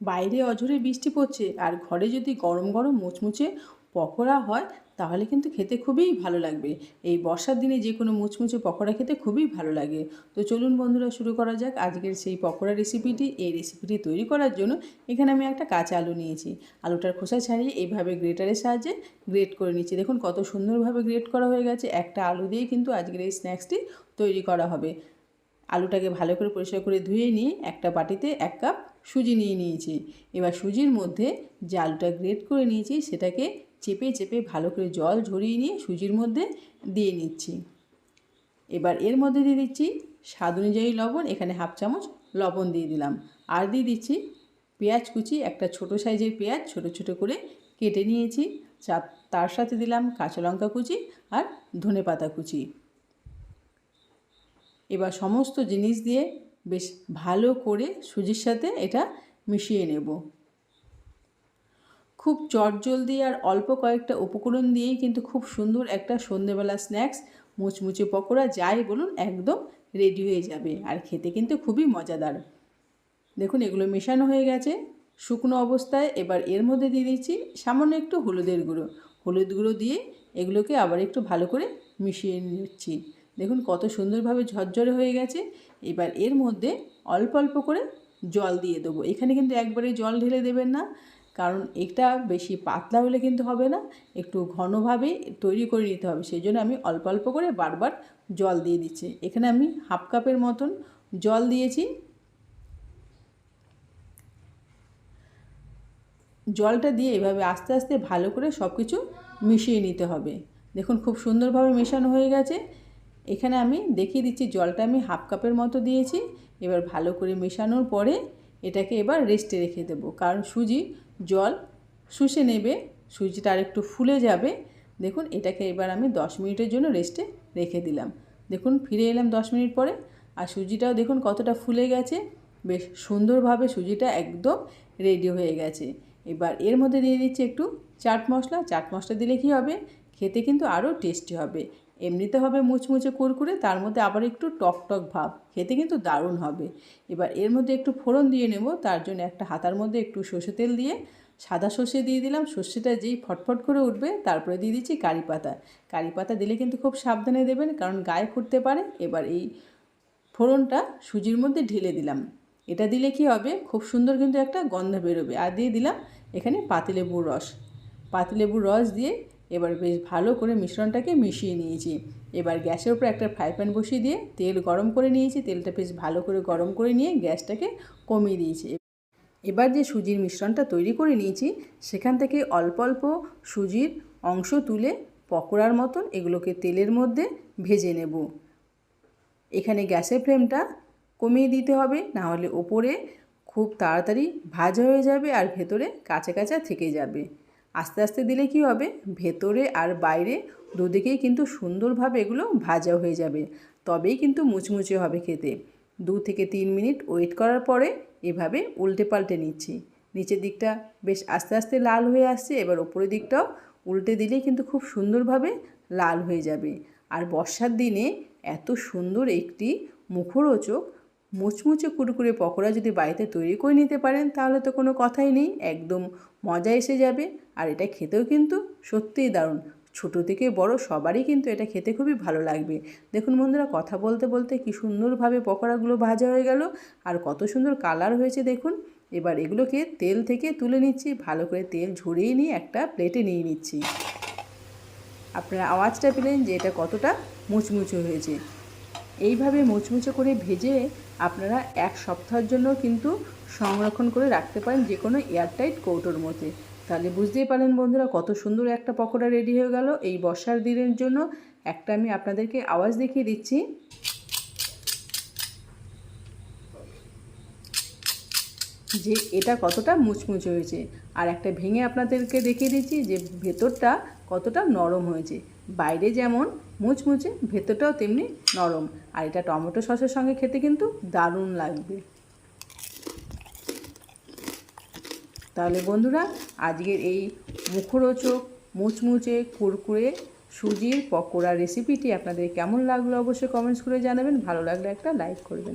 বাইরে অঝরে বৃষ্টি পড়ছে আর ঘরে যদি গরম গরম মুচমুচে পকোড়া হয়, তাহলে কিন্তু খেতে খুবই ভালো লাগবে। এই বর্ষার দিনে যে কোনো মুচমুচে পকোড়া খেতে খুবই ভালো লাগে। তো চলুন বন্ধুরা, শুরু করা যাক আজকের সেই পকোড়া রেসিপিটি এই রেসিপিটি তৈরি করার জন্য এখানে আমি একটা কাঁচা আলু নিয়েছি। আলুটার খোসা ছাড়িয়ে এইভাবে গ্রেটারের সাহায্যে গ্রেট করে নিচ্ছি। দেখুন কত সুন্দরভাবে গ্রেট করা হয়ে গেছে। একটা আলু দিয়ে কিন্তু আজকের এই স্ন্যাক্সটি তৈরি করা হবে। আলুটাকে ভালো করে পরিষ্কার করে ধুয়ে নিয়ে একটা বাটিতে এক কাপ সুজি নিয়ে নিয়েছি। এবার সুজির মধ্যে যে আলুটা গ্রেট করে নিয়েছি, সেটাকে চেপে চেপে ভালো করে জল ঝরিয়ে নিয়ে সুজির মধ্যে দিয়ে নিচ্ছি। এবার এর মধ্যে দিয়ে দিচ্ছি স্বাদ অনুযায়ী লবণ, এখানে হাফ চামচ লবণ দিয়ে দিলাম। আর দিয়ে দিচ্ছি পেঁয়াজ কুচি, একটা ছোট সাইজের পেঁয়াজ ছোট ছোট করে কেটে নিয়েছি। তার সাথে দিলাম কাঁচা লঙ্কা কুচি আর ধনে পাতা কুচি। এবার সমস্ত জিনিস দিয়ে বেশ ভালো করে সুজির সাথে এটা মিশিয়ে নেব। খুব চটজলদি আর অল্প কয়েকটা উপকরণ দিয়েই কিন্তু খুব সুন্দর একটা সন্ধেবেলা স্ন্যাক্স, মুচমুচে পকোড়া, যাই বলুন, একদম রেডি হয়ে যাবে আর খেতে কিন্তু খুবই মজাদার। দেখুন, এগুলো মেশানো হয়ে গেছে। শুকনো অবস্থায় এবার এর মধ্যে দিয়ে দিচ্ছি সামান্য একটু হলুদের গুঁড়ো। হলুদ গুঁড়ো দিয়ে এগুলোকে আবার একটু ভালো করে মিশিয়ে নিচ্ছি। দেখুন কত সুন্দরভাবে ঝরঝরে হয়ে গেছে। এবার এর মধ্যে অল্প অল্প করে জল দিয়ে দেবো। এখানে কিন্তু একবারে জল ঢেলে দেবেন না, কারণ এটা বেশি পাতলা হলে কিন্তু হবে না, একটু ঘনভাবে তৈরি করে নিতে হবে। সেই জন্য আমি অল্প অল্প করে বারবার জল দিয়ে দিচ্ছি। এখানে আমি হাফ কাপের মতন জল দিয়েছি। জলটা দিয়ে এভাবে আস্তে আস্তে ভালো করে সব কিছু মিশিয়ে নিতে হবে। দেখুন খুব সুন্দরভাবে মেশানো হয়ে গেছে। এখানে আমি দেখিয়ে দিচ্ছি, জলটা আমি হাফ কাপের মতো দিয়েছি। এবার ভালো করে মেশানোর পরে এটাকে এবার রেস্টে রেখে দেবো। কারণ সুজি জল শুষে নেবে, সুজিটা আর একটু ফুলে যাবে। দেখুন, এটাকে এবার আমি দশ মিনিটের জন্য রেস্টে রেখে দিলাম। দেখুন, ফিরে এলাম দশ মিনিট পরে। আর সুজিটাও দেখুন কতটা ফুলে গেছে। বেশ সুন্দরভাবে সুজিটা একদম রেডি হয়ে গেছে। এবার এর মধ্যে দিয়ে দিচ্ছি একটু চাট মশলা। চাট মশলা দিলে কী হবে? খেতে কিন্তু আরও টেস্টি হবে। এমনিতে হবে মুচমুচে কুরকুরে, তার মধ্যে আবার একটু টক টক ভাব। খেতে কিন্তু দারুণ হবে। এবার এর মধ্যে একটু ফোড়ন দিয়ে নেব, তার জন্য একটা হাতার মধ্যে একটু সর্ষে তেল দিয়ে সাদা সর্ষে দিয়ে দিলাম। সর্ষেটা যেই ফটফট করে উঠবে, তারপরে দিয়ে দিচ্ছি কারি পাতা। কারি পাতা দিলে কিন্তু খুব সাবধানে দেবেন, কারণ গায়ে ফুটতে পারে। এবার এই ফোড়নটা সুজির মধ্যে ঢেলে দিলাম। এটা দিলে কি হবে? খুব সুন্দর কিন্তু একটা গন্ধ বেরোবে। আর দিয়ে দিলাম এখানে পাতিলেবুর রস। পাতিলেবুর রস দিয়ে এবার বেশ ভালো করে মিশ্রণটাকে মিশিয়ে নিয়েছি। এবার গ্যাসের উপর একটা ফ্রাই প্যান বসিয়ে দিয়ে তেল গরম করে নিয়েছি। তেলটা বেশ ভালো করে গরম করে নিয়ে গ্যাসটাকে কমিয়ে দিয়েছি। এবার যে সুজির মিশ্রণটা তৈরি করে নিয়েছি, সেখান থেকে অল্প অল্প সুজির অংশ তুলে পকোড়ার মতন এগুলোকে তেলের মধ্যে ভেজে নেব। এখানে গ্যাসের ফ্লেমটা কমিয়ে দিতে হবে, না হলে ওপরে খুব তাড়াতাড়ি ভাজা হয়ে যাবে আর ভেতরে কাঁচা কাঁচা থেকে যাবে। আস্তে আস্তে দিলে কি হবে? ভেতরে আর বাইরে দুদিকেই কিন্তু সুন্দরভাবে এগুলো ভাজা হয়ে যাবে। তবেই কিন্তু মুচমুচে হবে খেতে। দু থেকে তিন মিনিট ওয়েট করার পরে এভাবে উল্টে পাল্টে নিচ্ছি। নিচের দিকটা বেশ আস্তে আস্তে লাল হয়ে আসছে, এবার ওপরের দিকটাও উল্টে দিলেই কিন্তু খুব সুন্দরভাবে লাল হয়ে যাবে। আর বর্ষার দিনে এত সুন্দর একটি মুখরোচক মুচমুচে কুরকুরে পকোড়া যদি বাড়িতে তৈরি করে নিতে পারেন, তাহলে তো কোনো কথাই নেই। একদম মজা এসে যাবে। আর এটা খেতেও কিন্তু সত্যিই দারুণ। ছোটো থেকে বড় সবারই কিন্তু এটা খেতে খুবই ভালো লাগবে। দেখুন বন্ধুরা, কথা বলতে বলতে কি সুন্দরভাবে পকোড়াগুলো ভাজা হয়ে গেল আর কত সুন্দর কালার হয়েছে দেখুন। এবার এগুলোকে তেল থেকে তুলে নিচ্ছি, ভালো করে তেল ঝরিয়ে নিয়ে একটা প্লেটে নিয়ে নিচ্ছি। আপনারা আওয়াজটা পেলেন যে এটা কতটা মুচমুচে হয়েছে। এইভাবে মুচমুচে করে ভেজে আপনারা এক সপ্তাহের জন্য কিন্তু সংরক্ষণ করে রাখতে পারেন যে কোনো এয়ারটাইট কৌটোর মধ্যে। তাহলে বুঝতেই পারেন বন্ধুরা কত সুন্দর একটা পকোড়া রেডি হয়ে গেল। এই বর্ষার দিনের জন্য একটা আমি আপনাদেরকে আওয়াজ দেখিয়ে দিচ্ছি। যে এটা কতটা মুচমুচে হয়েছে। আর একটা ভেঙে আপনাদেরকে দেখিয়ে দিচ্ছি যে ভেতরটা কতটা নরম হয়েছে। বাইরে যেমন মুচমুচে, ভেতরটাও তেমনি নরম। আর এটা টমেটো সসের সঙ্গে খেতে কিন্তু দারুণ লাগবে। তাহলে বন্ধুরা, আজকের এই মুখরোচক, মুচমুচে, কুরকুরে, সুজির পকোড়া রেসিপিটি আপনাদের কেমন লাগল অবশ্যই কমেন্টস করে জানাবেন। ভালো লাগলে একটা লাইক করবেন।